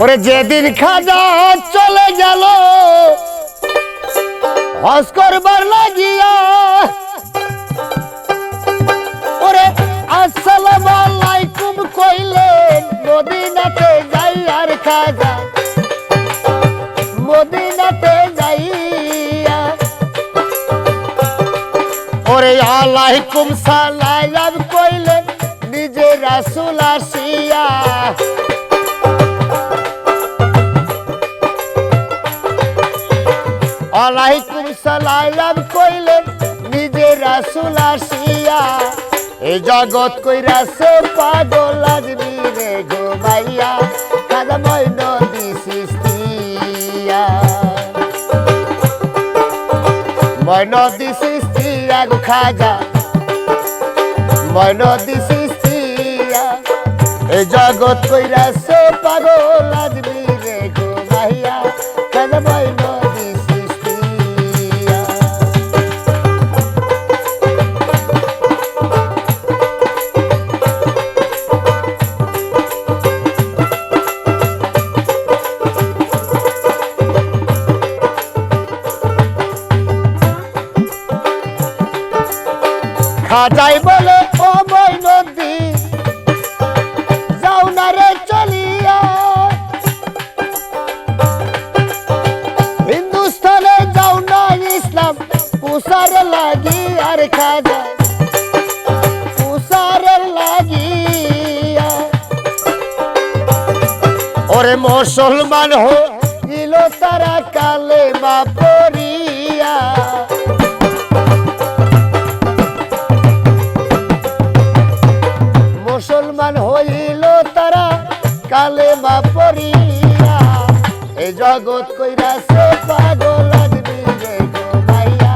ওরে যেদিন খাজা চলে গেল হস করবার লাগিয়া ওরে আসসালাম আলাইকুম কইলেন মদিনাতে যাই আর খাজা, মদিনাতে যাই ওরে আলাইকুম সালাম কইলেন নিজে রাসুল আসিয়া। আলাইকুম সালাম কইলেন নিজে রাসুল আসিয়া। এই জগৎ কইরাছে পাগল আজমি রে ঘুমাইয়া খাদা মই নদী সৃষ্টিয়া। মই নদী গো খাজা। মন নদী সৃষ্টিয়া এই জগৎ কইরাছে পাগল। খাজাই বলে, ও মই নদী, যাও না রে চলিয়া। হিন্দুস্তানে যাও না ইসলাম, পুষার লাগি আর খাজা, পুষার লাগিয়া ওরে মুসলমান হইল তারা কালে বা কালে বা পড়িয়া এই জগৎ কইরাছে পাগল আদমি রে গো মাইয়া,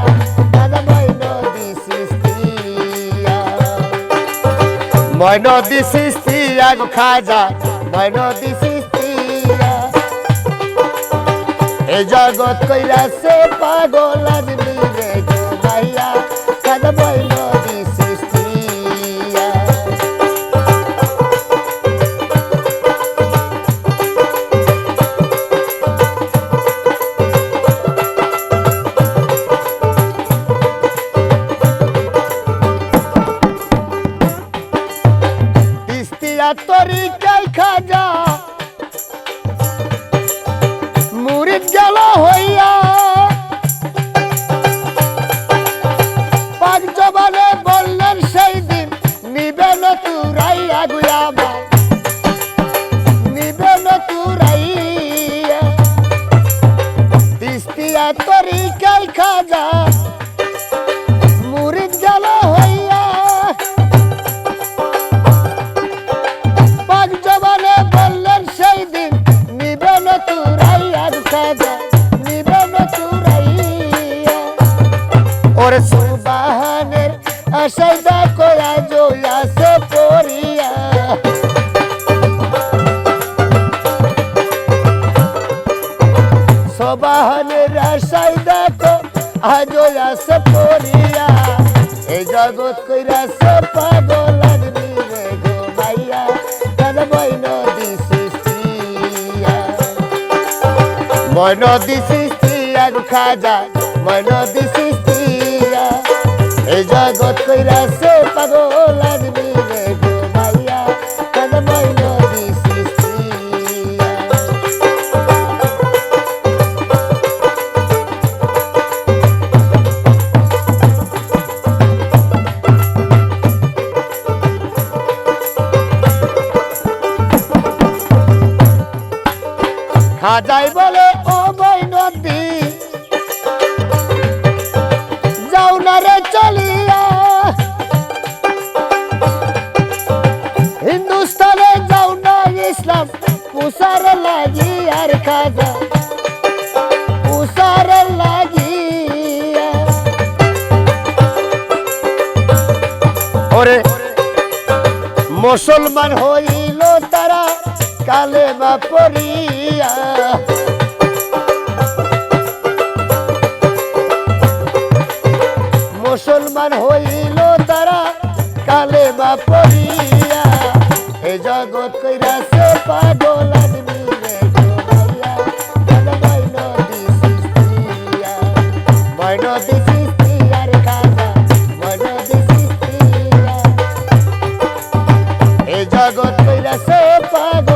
দাদা মই নদী সৃষ্টিয়া। মই নদী সৃষ্টিয়া গো খাজা মই নদী সৃষ্টিয়া। এই জগৎ কইরাছে পাগল আদমি রে গো মাইয়া, দাদা তিস্তিয়া তরিকায় খাজা? মুরিদ গেল হইয়া। পাক জবানে বললেন, সেই দিন নিবেন তুরাইয়া গুয়াবা নিবেন তুরাইয়া তিস্তিয়া তরিকায় খাজা? সুবাহানের আশাই দেখো আজ পড়িয়া। সবাহানের আশাই দেখো আজ আসে পড়িয়া। এই জগৎ কইরাছে পাগল আদমি রে গো মাইয়া তার মই নদী সৃষ্টিয়া। মই নদী সৃষ্টিয়া গো খাজা মই নদী সৃষ্টিয়া এই জগৎ কইরাছে পাগল আদমি রে গো মাইয়া তার মই নদী সৃষ্টিয়া বলে, ও বই নদী পুষার লাগি আর খাজা পুষার লাগিয়া ওরে মুসলমান হইল তারা কালে বা পড়িয়া মুসলমান হইল তারা কালে বা পড়িয়া Fuego.